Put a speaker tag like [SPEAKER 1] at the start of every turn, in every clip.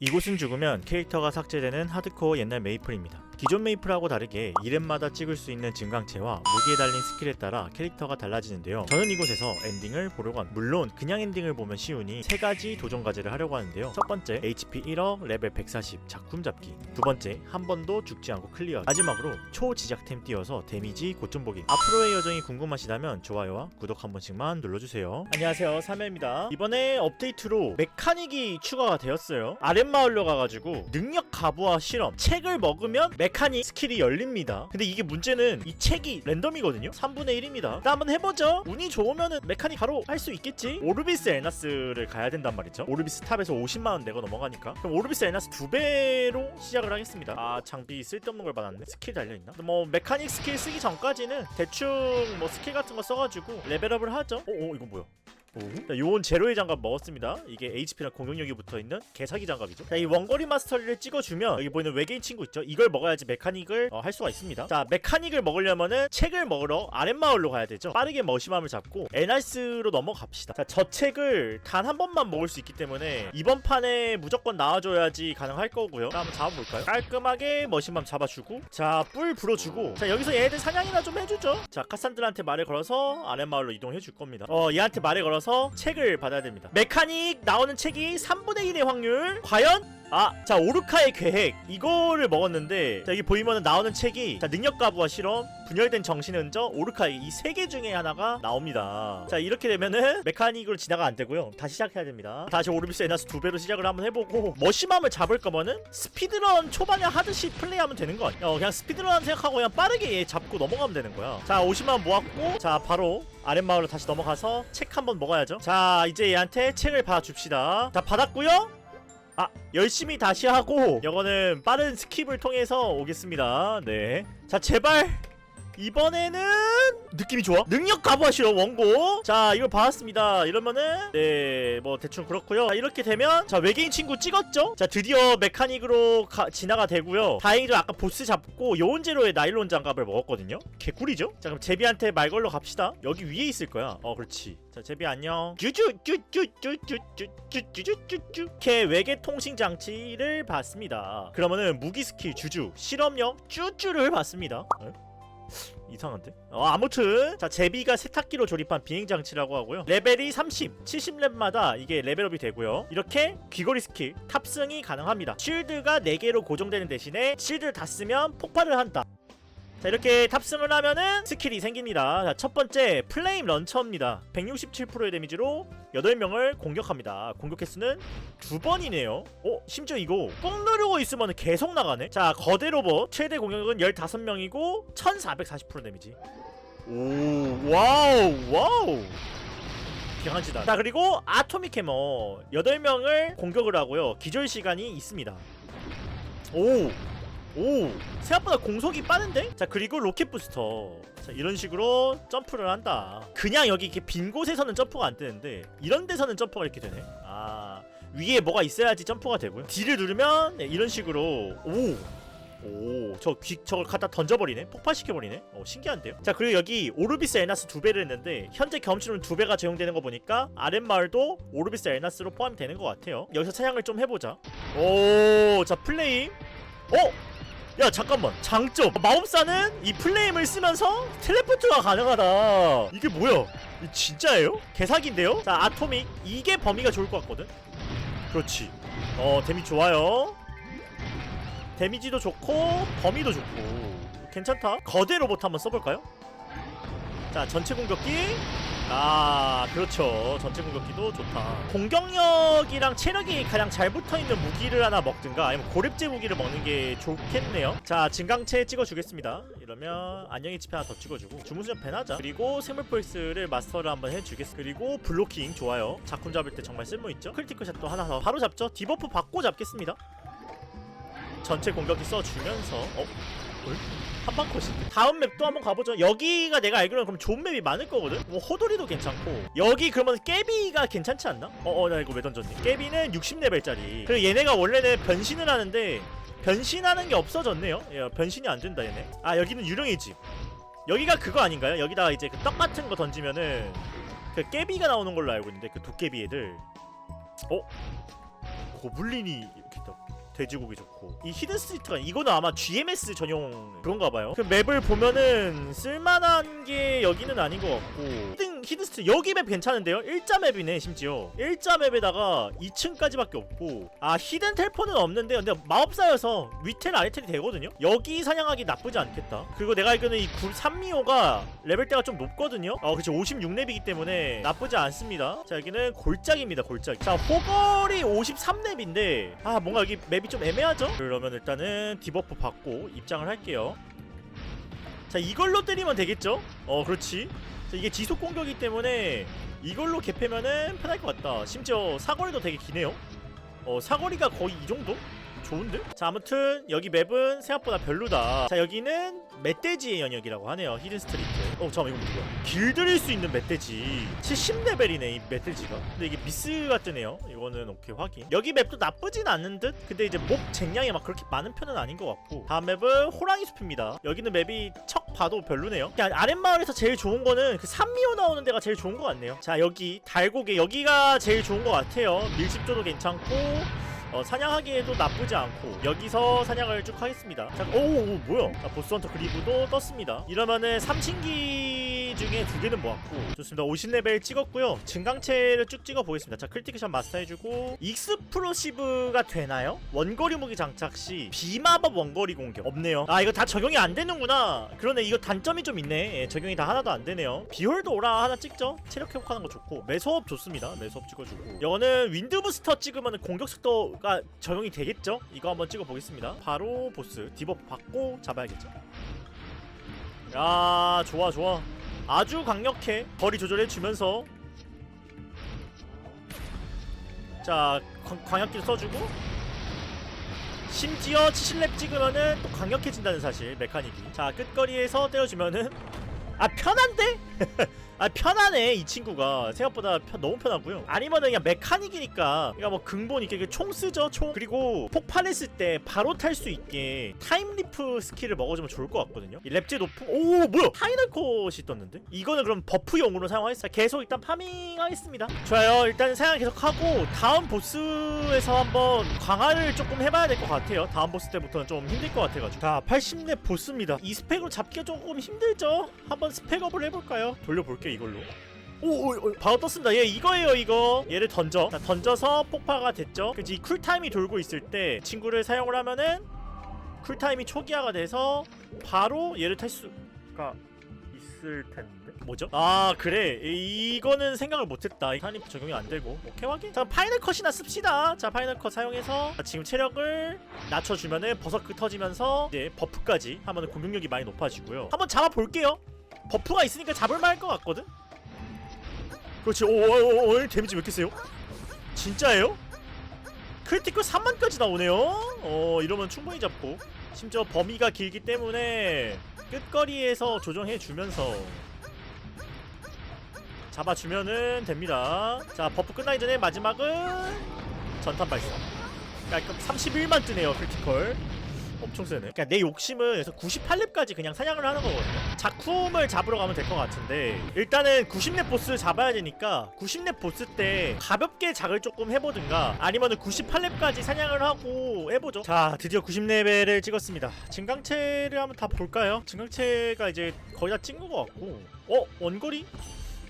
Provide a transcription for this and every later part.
[SPEAKER 1] 이곳은 죽으면 캐릭터가 삭제되는 하드코어 옛날 메이플입니다. 기존 메이플하고 다르게 이름마다 찍을 수 있는 증강체와 무기에 달린 스킬에 따라 캐릭터가 달라지는데요. 저는 이곳에서 엔딩을 보려고 합니다. 물론 그냥 엔딩을 보면 쉬우니 세 가지 도전 과제를 하려고 하는데요. 첫 번째 HP 1억 레벨 140 작품 잡기. 두 번째 한 번도 죽지 않고 클리어. 마지막으로 초지작템 띄워서 데미지 고점 보기. 앞으로의 여정이 궁금하시다면 좋아요와 구독 한 번씩만 눌러주세요. 안녕하세요 사메입니다. 이번에 업데이트로 메카닉이 추가가 되었어요. 아 랫마을로 가가지고 능력 가부와 실험 책을 먹으면 메카닉 스킬이 열립니다. 근데 이게 문제는 이 책이 랜덤이거든요. 3분의 1입니다. 일단 한번 해보죠. 운이 좋으면은 메카닉 바로 할 수 있겠지. 오르비스 에나스를 가야 된단 말이죠. 오르비스 탑에서 50만 원 내고 넘어가니까. 그럼 오르비스 에나스 두 배로 시작을 하겠습니다. 아 장비 쓸데없는 걸 받았네. 스킬 달려 있나? 뭐 메카닉 스킬 쓰기 전까지는 대충 뭐 스킬 같은 거 써가지고 레벨업을 하죠. 오, 오 이거 뭐야? 자, 요온 제로의 장갑 먹었습니다. 이게 HP랑 공격력이 붙어 있는 개사기 장갑이죠. 자, 이 원거리 마스터리를 찍어주면 여기 보이는 외계인 친구 있죠. 이걸 먹어야지 메카닉을 어, 할 수가 있습니다. 자, 메카닉을 먹으려면은 책을 먹으러 아랫마을로 가야 되죠. 빠르게 머시맘을 잡고 에날스로 넘어갑시다. 자, 저 책을 단 한 번만 먹을 수 있기 때문에 이번 판에 무조건 나와줘야지 가능할 거고요. 자, 한번 잡아볼까요? 깔끔하게 머시맘 잡아주고 자, 뿔 불어주고 자, 여기서 얘들 사냥이나 좀 해주죠. 자, 카산들한테 말을 걸어서 아랫마을로 이동해 줄 겁니다. 어, 얘한테 말을 걸어서 책을 받아야 됩니다. 메카닉 나오는 책이 3분의 1의 확률. 과연? 아, 자 오르카의 계획 이거를 먹었는데 자, 여기 보이면 나오는 책이 자 능력 가부와 실험, 분열된 정신의 흔적, 오르카의 이세 개 중에 하나가 나옵니다. 자 이렇게 되면은 메카닉으로 진화가 안 되고요. 다시 시작해야 됩니다. 다시 오르비스 에나스 두 배로 시작을 한번 해보고 머시맘을 잡을 거면은 스피드런 초반에 하듯이 플레이하면 되는 거 아니야? 어, 그냥 스피드런 생각하고 그냥 빠르게 얘 잡고 넘어가면 되는 거야. 자 50만 모았고 자 바로 아랫마을로 다시 넘어가서 책 한번 먹어야죠. 자 이제 얘한테 책을 받아줍시다. 자 받았고요. 아 열심히 다시 하고 이거는 빠른 스킵을 통해서 오겠습니다. 네자 제발 이번에는 느낌이 좋아? 능력 가부하시러 원고. 자 이걸 받았습니다. 이러면은 네 뭐 대충 그렇고요. 자, 이렇게 되면 자 외계인 친구 찍었죠? 자 드디어 메카닉으로 가, 진화가 되고요. 다행히도 아까 보스 잡고 요온제로의 나일론 장갑을 먹었거든요? 개꿀이죠? 자 그럼 제비한테 말 걸러 갑시다. 여기 위에 있을 거야. 어 그렇지. 자 제비 안녕. 쭈쭈 쭈쭈쭈쭈쭈쭈쭈쭈 이렇게 외계 통신 장치를 받습니다. 그러면은 무기 스킬 주주 실험력 쭈쭈를 받습니다. 에? 이상한데? 어, 아무튼 자 제비가 세탁기로 조립한 비행장치라고 하고요. 레벨이 30, 70렙마다 이게 레벨업이 되고요. 이렇게 귀걸이 스킬 탑승이 가능합니다. 쉴드가 4개로 고정되는 대신에 쉴드를 다 쓰면 폭발을 한다 자 이렇게 탑승을 하면은 스킬이 생깁니다. 자 첫 번째 플레임 런처입니다. 167%의 데미지로 8명을 공격합니다. 공격 횟수는 두 번이네요. 어? 심지어 이거 꾹 누르고 있으면 계속 나가네? 자 거대 로봇. 최대 공격은 15명이고 1440% 데미지. 오. 와우 와우. 강하지다. 자 그리고 아토믹 해머. 8명을 공격을 하고요. 기절 시간이 있습니다. 오 오 생각보다 공속이 빠른데? 자 그리고 로켓 부스터. 자 이런 식으로 점프를 한다. 그냥 여기 이렇게 빈 곳에서는 점프가 안 되는데 이런 데서는 점프가 이렇게 되네. 아 위에 뭐가 있어야지 점프가 되고요. D를 누르면 네, 이런 식으로. 오 오저 귀 저걸 갖다 던져버리네. 폭발시켜버리네. 어 신기한데요? 자 그리고 여기 오르비스 에나스 두 배를 했는데 현재 경험치로는 두 배가 적용되는 거 보니까 아랫마을도 오르비스 에나스로 포함이 되는 것 같아요. 여기서 사냥을 좀 해보자. 오자 플레임 어? 야 잠깐만. 장점. 마법사는 이 플레임을 쓰면서 텔레포트가 가능하다. 이게 뭐야? 이 진짜예요? 개사기인데요? 자 아토믹. 이게 범위가 좋을 것 같거든. 그렇지. 어 데미 좋아요. 데미지도 좋고 범위도 좋고. 괜찮다. 거대 로봇 한번 써볼까요? 자 전체 공격기 아 그렇죠. 전체 공격기도 좋다. 공격력이랑 체력이 가장 잘 붙어있는 무기를 하나 먹든가 아니면 고렙제 무기를 먹는 게 좋겠네요. 자 증강체 찍어주겠습니다. 이러면 안녕히 칩 하나 더 찍어주고 주문수전 배나자. 그리고 생물 폴스를 마스터를 한번 해주겠습니다 그리고 블로킹 좋아요. 작품 잡을 때 정말 쓸모있죠? 크리티컬 샷도 하나 더 바로 잡죠? 디버프 받고 잡겠습니다. 전체 공격기 써주면서 어? 뭘? 한방 컷이 다음 맵 또 한번 가보죠. 여기가 내가 알기로는 그럼 좋은 맵이 많을 거거든? 뭐 호돌이도 괜찮고. 여기 그러면 깨비가 괜찮지 않나? 어어 나 이거 왜 던졌니? 깨비는 60레벨짜리. 그리고 얘네가 원래는 변신을 하는데 변신하는 게 없어졌네요. 야, 변신이 안 된다 얘네. 아 여기는 유령의 집 여기가 그거 아닌가요? 여기다가 이제 그 떡 같은 거 던지면은 그 깨비가 나오는 걸로 알고 있는데 그 도깨비 애들. 어? 고블린이 이렇게 또 돼지고기 좋고. 이 히든 스트리트가 이거는 아마 GMS 전용 그런가 봐요. 그 맵을 보면은 쓸만한 게 여기는 아닌 것 같고. 히든, 스트리트 여기 맵 괜찮은데요? 일자 맵이네 심지어. 일자 맵에다가 2층까지밖에 없고. 아 히든 텔포는 없는데 근데 마법사여서 위텔 아래텔이 되거든요? 여기 사냥하기 나쁘지 않겠다. 그리고 내가 알기로는 이 3미호가 레벨대가 좀 높거든요? 어 그쵸 56렙이기 때문에 나쁘지 않습니다. 자 여기는 골짜기입니다 골짜기. 자 호걸이 53렙인데. 아 뭔가 여기 맵이 좀 애매하죠? 그러면 일단은 디버프 받고 입장을 할게요. 자 이걸로 때리면 되겠죠? 어 그렇지. 자, 이게 지속 공격이기 때문에 이걸로 개패면은 편할 것 같다 심지어 사거리도 되게 기네요 어 사거리가 거의 이 정도? 좋은데? 자 아무튼 여기 맵은 생각보다 별로다. 자 여기는 멧돼지의 영역이라고 하네요 히든 스트리트. 어 잠깐만 이거 뭐야? 길들일 수 있는 멧돼지. 70레벨이네 이 멧돼지가. 근데 이게 미스가 뜨네요. 이거는 오케이 확인. 여기 맵도 나쁘진 않은 듯 근데 이제 목 쟁량이 막 그렇게 많은 편은 아닌 것 같고. 다음 맵은 호랑이 숲입니다. 여기는 맵이 척 봐도 별로네요. 아랫마을에서 제일 좋은 거는 그 산미호 나오는 데가 제일 좋은 것 같네요. 자 여기 달고개. 여기가 제일 좋은 것 같아요. 밀집도도 괜찮고 어, 사냥하기에도 나쁘지 않고 여기서 사냥을 쭉 하겠습니다. 자, 오, 오 뭐야? 자, 보스 헌터 그리브도 떴습니다. 이러면은 삼신기 중에 두 개는 모았고. 좋습니다. 50레벨 찍었고요. 증강체를 쭉 찍어 보겠습니다. 자 크리티크샷 마스터해주고. 익스플로시브가 되나요? 원거리 무기 장착 시 비마법 원거리 공격. 없네요. 아 이거 다 적용이 안 되는구나. 그러네. 이거 단점이 좀 있네. 예, 적용이 다 하나도 안 되네요. 비홀드 오라 하나 찍죠? 체력 회복하는 거 좋고. 매수업 좋습니다. 매수업 찍어주고. 이거는 윈드 부스터 찍으면 공격 속도가 적용이 되겠죠? 이거 한번 찍어 보겠습니다. 바로 보스. 디버프 받고 잡아야겠죠? 야 좋아 좋아 아주 강력해. 거리 조절해 주면서. 자 광- 광역기를 써주고. 심지어 70렙 찍으면은 또 강력해진다는 사실 메카닉이. 자 끝거리에서 때려주면은. 아 편한데? 아 편하네 이 친구가. 생각보다 편- 너무 편하고요. 아니면은 그냥 메카닉이니까 그러니까 뭐 근본 있게 그총 쓰죠 총. 그리고 폭발했을 때 바로 탈 수 있게 타임리프 스킬을 먹어주면 좋을 것 같거든요. 이 랩제 높은 오 뭐야? 파이널 컷이 떴는데? 이거는 그럼 버프용으로 사용하겠습니다. 계속 일단 파밍하겠습니다. 좋아요. 일단 사용 계속하고 다음 보스에서 한번 강화를 조금 해봐야 될 것 같아요. 다음 보스 때부터는 좀 힘들 것 같아가지고. 자 80렙 보스입니다. 이 스펙으로 잡기가 조금 힘들죠? 한번 스펙업을 해볼까요? 돌려볼게요 이걸로 오, 오, 오, 바로 떴습니다. 얘 이거예요, 이거. 얘를 던져. 자, 던져서 폭파가 됐죠. 그지 이 쿨타임이 돌고 있을 때 친구를 사용을 하면은 쿨타임이 초기화가 돼서 바로 얘를 탈 수가 있을 텐데. 뭐죠? 아, 그래. 이- 이거는 생각을 못했다. 이 타임리프 적용이 안 되고. 오케이 확인. 자, 파이널 컷이나 씁시다. 자, 파이널 컷 사용해서 자, 지금 체력을 낮춰주면은 버섯크 터지면서 이제 버프까지 하면은 공격력이 많이 높아지고요. 한번 잡아볼게요. 버프가 있으니까 잡을만 할 것 같거든. 그렇지 오오오 데미지 몇개 세요? 진짜예요? 크리티컬 3만까지 나오네요 어 이러면 충분히 잡고 심지어 범위가 길기 때문에 끝거리에서 조정해 주면서 잡아주면은 됩니다 자 버프 끝나기 전에 마지막은 전탄 발사 깔끔 31만 뜨네요 크리티컬 엄청 세네 그러니까 내 욕심은 그래서 98렙까지 그냥 사냥을 하는 거거든요 작품을 잡으러 가면 될 것 같은데 일단은 90렙 보스 잡아야 되니까 90렙 보스 때 가볍게 작을 조금 해보든가 아니면은 98렙까지 사냥을 하고 해보죠 자 드디어 90레벨을 찍었습니다 증강체를 한번 다 볼까요? 증강체가 이제 거의 다 찍은 것 같고 어? 원거리?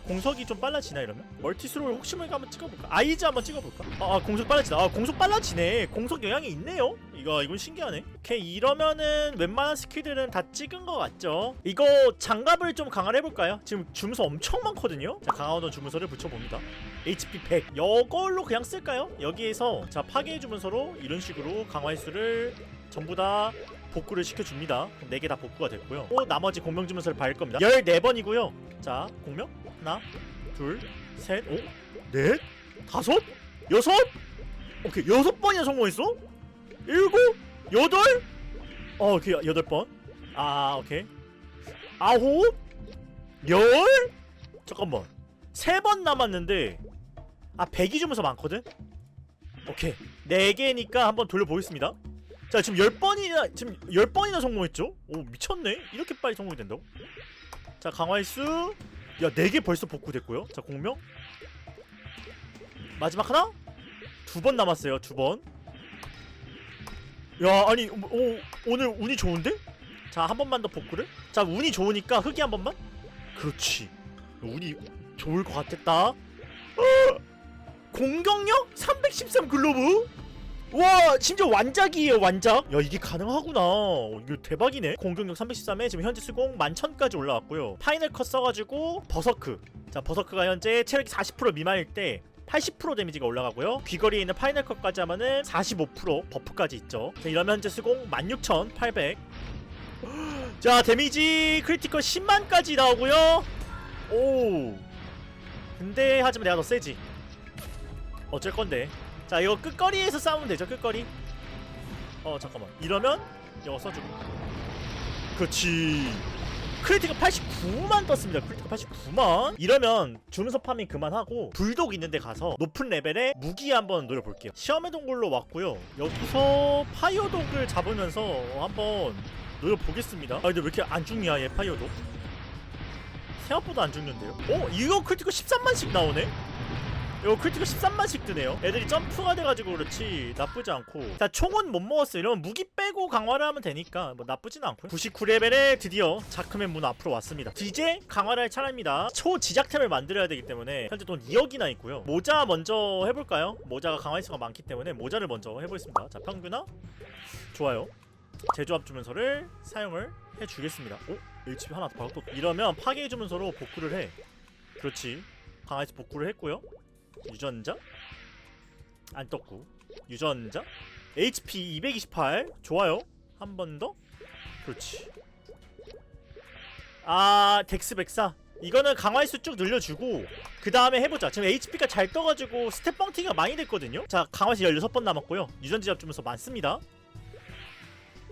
[SPEAKER 1] 공속이 좀 빨라지나 이러면? 멀티스롤 혹시 모르니까 한번 찍어볼까? 아이즈 한번 찍어볼까? 아, 아 공속 빨라지다 아 공속 빨라지네 공속 영향이 있네요? 이거 이건 신기하네 오케이 이러면은 웬만한 스킬들은 다 찍은 것 같죠 이거 장갑을 좀 강화를 해볼까요? 지금 주문서 엄청 많거든요 자 강화하던 주문서를 붙여봅니다 HP 100 이걸로 그냥 쓸까요? 여기에서 자 파괴 주문서로 이런 식으로 강화 횟수를 전부 다 복구를 시켜줍니다. 4개 다 복구가 됐고요. 또 나머지 공명 주문서를 받을 겁니다. 14번이고요. 자 공명? 하나 둘셋 오, 넷 다섯 여섯? 오케이 여섯 번이나 성공했어? 일곱 여덟? 어 오케이 여덟 번아 오케이. 아홉 열? 잠깐만. 세 번 남았는데 아 백이 주면서 많거든? 오케이. 네 개니까 한번 돌려보겠습니다 자 지금 열 번이나 지금 열 번이나 성공했죠 오 미쳤네 이렇게 빨리 성공이 된다고 자 강화일수 야, 네개 벌써 복구됐고요. 자, 공명. 마지막 하나? 두 번 남았어요. 두 번. 야 아니 오, 오늘 운이 좋은데? 자 한 번만 더 복구를 자 운이 좋으니까 흑이 한 번만 그렇지 운이 좋을 것 같았다 어! 공격력 313 글로브 와 심지어 완작이에요 완작. 야 이게 가능하구나. 어, 이거 대박이네. 공격력 313에 지금 현재 수공 11,000까지 올라왔고요. 파이널 컷 써가지고 버서크. 자 버서크가 현재 체력이 40% 미만일 때 80% 데미지가 올라가고요. 귀걸이에 있는 파이널 컷까지 하면은 45% 버프까지 있죠. 자 이러면 현재 수공 16,800 자 데미지 크리티컬 10만까지 나오고요. 오. 근데 하지만 내가 더 세지. 어쩔 건데 자 이거 끝거리에서 싸우면 되죠 끝거리? 어 잠깐만. 이러면 이거 써주고. 그렇지. 크리티컬 89만 떴습니다. 크리티컬 89만. 이러면 주문서 파밍 그만하고 불독 있는데 가서 높은 레벨의 무기 한번 노려볼게요. 시험의 동굴로 왔고요. 여기서 파이어독을 잡으면서 한번 노려보겠습니다. 아 근데 왜 이렇게 안 죽냐 얘 파이어독? 생각보다 안 죽는데요? 어? 이거 크리티컬 13만씩 나오네? 이거 크리티컬 13만씩 뜨네요. 애들이 점프가 돼가지고 그렇지 나쁘지 않고. 자 총은 못 먹었어 이러면 무기 빼고 강화를 하면 되니까 뭐 나쁘진 않고요. 99레벨에 드디어 자크맨 문 앞으로 왔습니다. 이제 강화를 할 차례입니다. 초지작템을 만들어야 되기 때문에 현재 돈 2억이나 있고요. 모자 먼저 해볼까요? 모자가 강화 일수가 많기 때문에 모자를 먼저 해보겠습니다. 자 평균화. 좋아요. 제조합 주문서를 사용을 해주겠습니다. 오? HP 하나 더 받고 이러면 파괴 주문서로 복구를 해. 그렇지. 강화에서 복구를 했고요 유전자? 안 떴고 유전자? HP 228 좋아요. 한 번 더? 그렇지. 아 덱스 백사. 이거는 강화일수 쭉 늘려주고 그 다음에 해보자. 지금 HP가 잘 떠가지고 스텝 뻥튀기가 많이 됐거든요? 자 강화일수 16번 남았고요. 유전자 잡주면서 많습니다.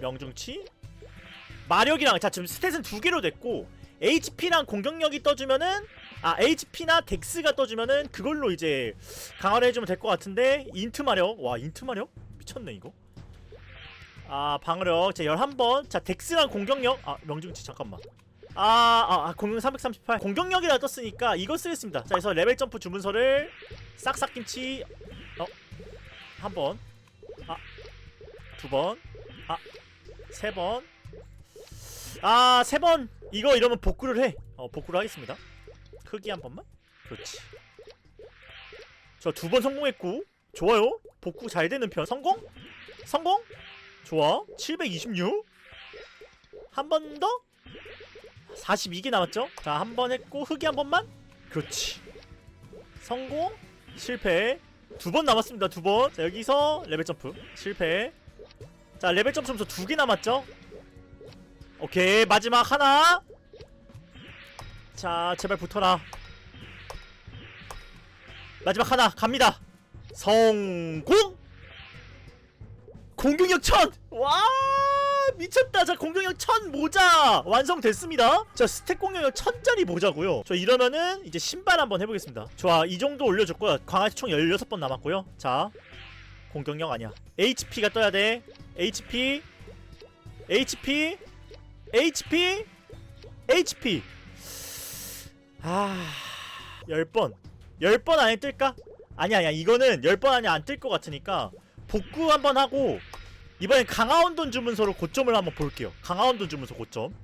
[SPEAKER 1] 명중치? 마력이랑 자 지금 스탯은 두 개로 됐고 HP랑 공격력이 떠주면은 아 HP나 덱스가 떠주면은 그걸로 이제 강화를 해주면 될 것 같은데 인트 마력. 와 인트 마력? 미쳤네 이거. 아 방어력. 자 11번. 자 덱스랑 공격력. 아 명중치 잠깐만. 아, 아, 아 공격 338 공격력이라 떴으니까 이거 쓰겠습니다. 자 그래서 레벨 점프 주문서를 싹싹 김치. 어 한번. 아 두번. 아 세 번. 아, 세 번. 이거 이러면 복구를 해. 어, 복구를 하겠습니다. 크기 한 번만. 그렇지. 저 두 번 성공했고. 좋아요. 복구 잘 되는 편. 성공? 성공? 좋아. 726. 한 번 더? 42개 남았죠? 자, 한 번 했고 흑이 한 번만. 그렇지. 성공. 실패. 두 번 남았습니다. 두 번. 자, 여기서 레벨 점프. 실패. 자, 레벨 점프 점수 두개 남았죠? 오케이 마지막 하나 자 제발 붙어라. 마지막 하나 갑니다. 성공! 공격력 천 와 미쳤다. 자 공격력 천 모자 완성됐습니다. 자 스택 공격력 천짜리 모자고요. 저 이러면은 이제 신발 한번 해보겠습니다. 좋아 이 정도 올려줬고요 강아지 총 16번 남았고요. 자 공격력 아니야. HP가 떠야 돼. HP HP HP HP 아... 10번. 10번 안에 뜰까? 아니야 아니야. 이거는 10번 안에 안 뜰 것 같으니까 복구 한번 하고 이번엔 강화원돈 주문서로 고점을 한번 볼게요. 강화원돈 주문서 고점.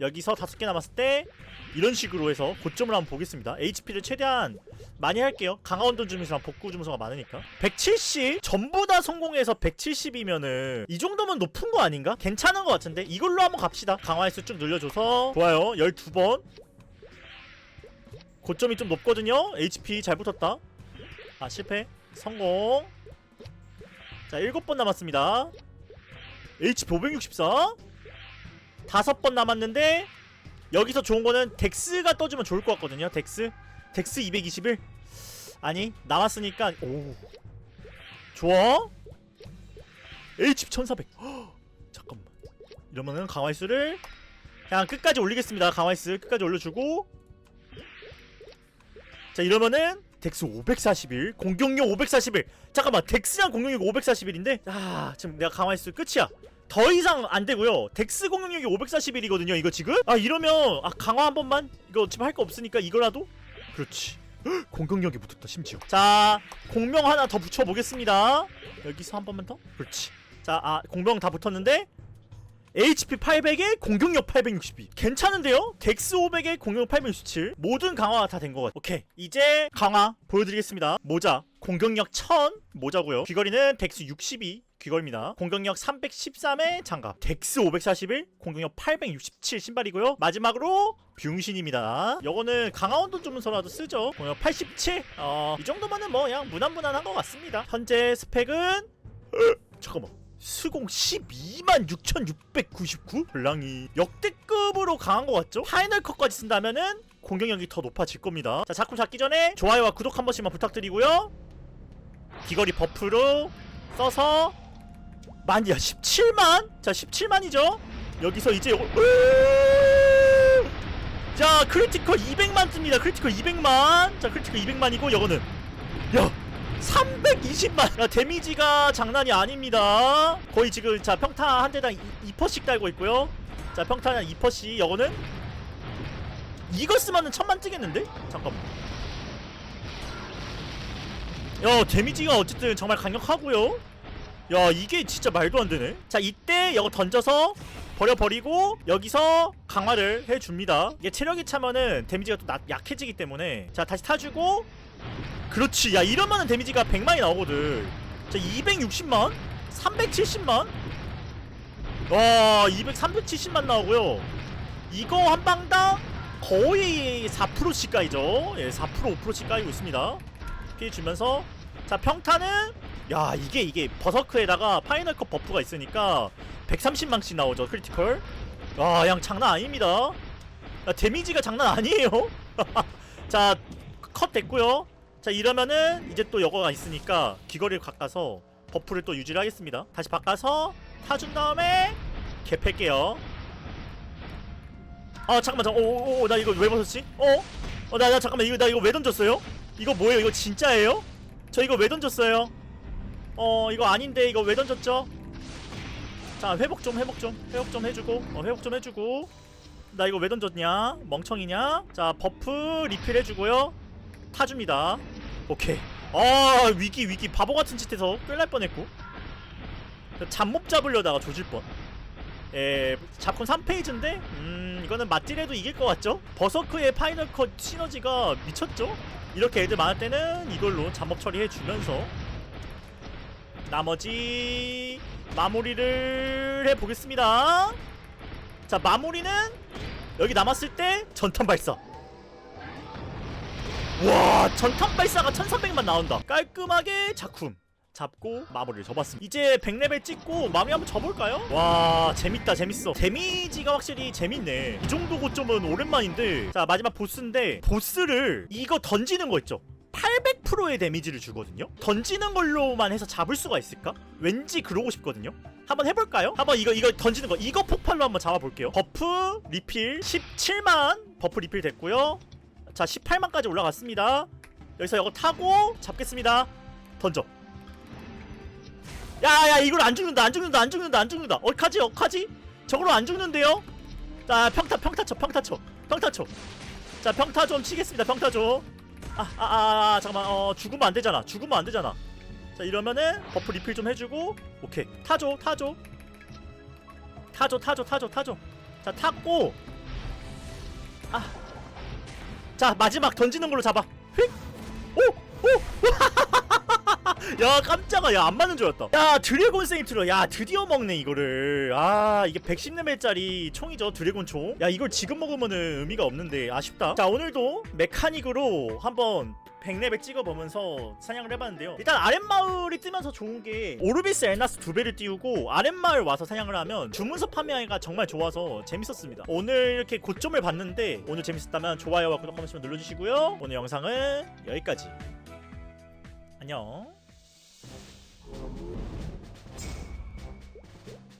[SPEAKER 1] 여기서 다섯 개 남았을 때 이런 식으로 해서 고점을 한번 보겠습니다. HP를 최대한 많이 할게요. 강화원돈 주문서랑 복구 주문서가 많으니까. 170 전부 다 성공해서 170이면은 이 정도면 높은 거 아닌가? 괜찮은 거 같은데? 이걸로 한번 갑시다. 강화 횟수 쭉 늘려줘서. 좋아요. 12번 고점이 좀 높거든요. HP 잘 붙었다. 아 실패. 성공. 자 7번 남았습니다. HP 564 다섯 번 남았는데 여기서 좋은 거는 덱스가 떠주면 좋을 것 같거든요. 덱스. 덱스 221 아니 나왔으니까 오. 좋아. HP 1400 헉, 잠깐만. 이러면은 강화일수를 그냥 끝까지 올리겠습니다. 강화일수 끝까지 올려주고 자 이러면은 덱스 541 공격력 541 잠깐만 덱스랑 공격력 541인데 아 지금 내가 강화일수 끝이야 더 이상 안 되고요. 덱스 공격력이 541이거든요. 이거 지금? 아 이러면 아 강화 한 번만 이거 지금 할 거 없으니까 이거라도 그렇지. 헉, 공격력이 붙었다 심지어. 자 공명 하나 더 붙여 보겠습니다. 여기서 한 번만 더. 그렇지. 자, 아 공병 다 붙었는데 HP 800에 공격력 862 괜찮은데요? 덱스 500에 공격력 867 모든 강화가 다 된 것 같아요 오케이. 이제 강화 보여드리겠습니다. 모자. 공격력 1000 모자고요. 귀걸이는 덱스 62 귀걸입니다. 공격력 313의 장갑. 덱스 541 공격력 867 신발이고요. 마지막으로 병신입니다. 요거는 강화 운동 주문서라도 쓰죠. 공격력 87 어, 이 정도면은 뭐 그냥 무난무난한 것 같습니다. 현재 스펙은 잠깐만 스공 12만 6,699 블랑이 역대급으로 강한 것 같죠? 파이널 컷까지 쓴다면은 공격력이 더 높아질 겁니다. 자 작품 잡기 전에 좋아요와 구독 한 번씩만 부탁드리고요. 귀걸이 버프로 써서 만이야 17만? 자 17만이죠? 여기서 이제 요거 크리티컬 200만 뜹니다. 크리티컬 200만. 자 크리티컬 200만이고 요거는 야 320만. 야 데미지가 장난이 아닙니다. 거의 지금 자 평타 한 대당 2%씩 달고 있고요. 자 평타 한 2%씩. 이거는 이거 쓰면은 천만 뜨겠는데? 잠깐만. 야 데미지가 어쨌든 정말 강력하고요. 야 이게 진짜 말도 안 되네. 자 이때 이거 던져서 버려버리고 여기서 강화를 해줍니다. 이게 체력이 차면은 데미지가 또 나- 약해지기 때문에. 자 다시 타주고 그렇지. 야 이러면은 데미지가 100만이 나오거든. 자 260만? 370만? 와 200, 370만 나오고요. 이거 한 방당 거의 4%씩 까이죠. 예, 4% 5%씩 까이고 있습니다. 피해 주면서. 자 평타는 야 이게 이게 버서크에다가 파이널 컵 버프가 있으니까 130망씩 나오죠 크리티컬. 와양 장난 아닙니다. 야, 데미지가 장난 아니에요. 자 컷 됐고요 자 이러면은 이제 또 여거가 있으니까 귀걸이를 바꿔서 버프를 또 유지를 하겠습니다 다시 바꿔서 타준 다음에 갭할게요 아 잠깐만 잠깐 오오오 나 이거 왜 벗었지? 어? 어나 나 잠깐만 이거 나 이거 왜 던졌어요? 이거 뭐예요? 이거 진짜예요? 저 이거 왜 던졌어요? 어 이거 아닌데 이거 왜 던졌죠? 자 회복 좀 회복 좀 회복 좀 해주고 어 회복 좀 해주고 나 이거 왜 던졌냐? 멍청이냐? 자 버프 리필 해주고요 타줍니다 오케이. 아 위기 위기. 바보 같은 짓해서 끌 날 뻔했고. 잡몹 잡으려다가 조질 뻔. 에, 잡콘 3페이지인데? 음 이거는 맞딜해도 이길 것 같죠? 버서크의 파이널 컷 시너지가 미쳤죠? 이렇게 애들 많을 때는 이걸로 잡몹 처리해주면서 나머지 마무리를 해보겠습니다. 자 마무리는 여기 남았을 때 전탄 발사 와 전탄 발사가 1300만 나온다. 깔끔하게 작품 잡고 마무리를 접었습니다. 이제 100레벨 찍고 마무리 한번 접을까요? 와 재밌다 재밌어. 데미지가 확실히 재밌네. 이 정도 고점은 오랜만인데. 자 마지막 보스인데 보스를 이거 던지는 거 있죠? 800%의 데미지를 주거든요? 던지는 걸로만 해서 잡을 수가 있을까? 왠지 그러고 싶거든요? 한번 해볼까요? 한번 이거 이거 던지는 거. 이거 폭발로 한번 잡아볼게요. 버프 리필 17만 버프 리필 됐고요 자 18만까지 올라갔습니다. 여기서 이거 타고 잡겠습니다. 던져. 야야 이걸 안 죽는다 안 죽는다 안 죽는다 안 죽는다. 어카지 어카지? 저걸로 안 죽는데요? 자 평타 평타 쳐 평타 쳐 평타 쳐자 평타 좀 치겠습니다 평타 좀아아아 아, 아, 잠깐만. 어 죽으면 안 되잖아 죽으면 안 되잖아. 자 이러면은 버프 리필 좀 해주고 오케이. 타줘 타줘. 타줘 타줘 타줘 타줘. 자 탔고. 아 자 마지막 던지는 걸로 잡아. 휙 오 오! 야 깜짝아. 야안 맞는 줄 알았다. 야 드래곤 세인트로. 야 드디어 먹네 이거를. 아 이게 110레벨짜리 총이죠 드래곤 총야 이걸 지금 먹으면은 의미가 없는데 아쉽다. 자 오늘도 메카닉으로 한번 100레벨 찍어보면서 사냥을 해봤는데요. 일단 아랫마을이 뜨면서 좋은 게 오르비스 엘나스 두 배를 띄우고 아랫마을 와서 사냥을 하면 주문서 판매하기가 정말 좋아서 재밌었습니다. 오늘 이렇게 고점을 봤는데 오늘 재밌었다면 좋아요와 구독 한 번씩 눌러주시고요. 오늘 영상은 여기까지. 안녕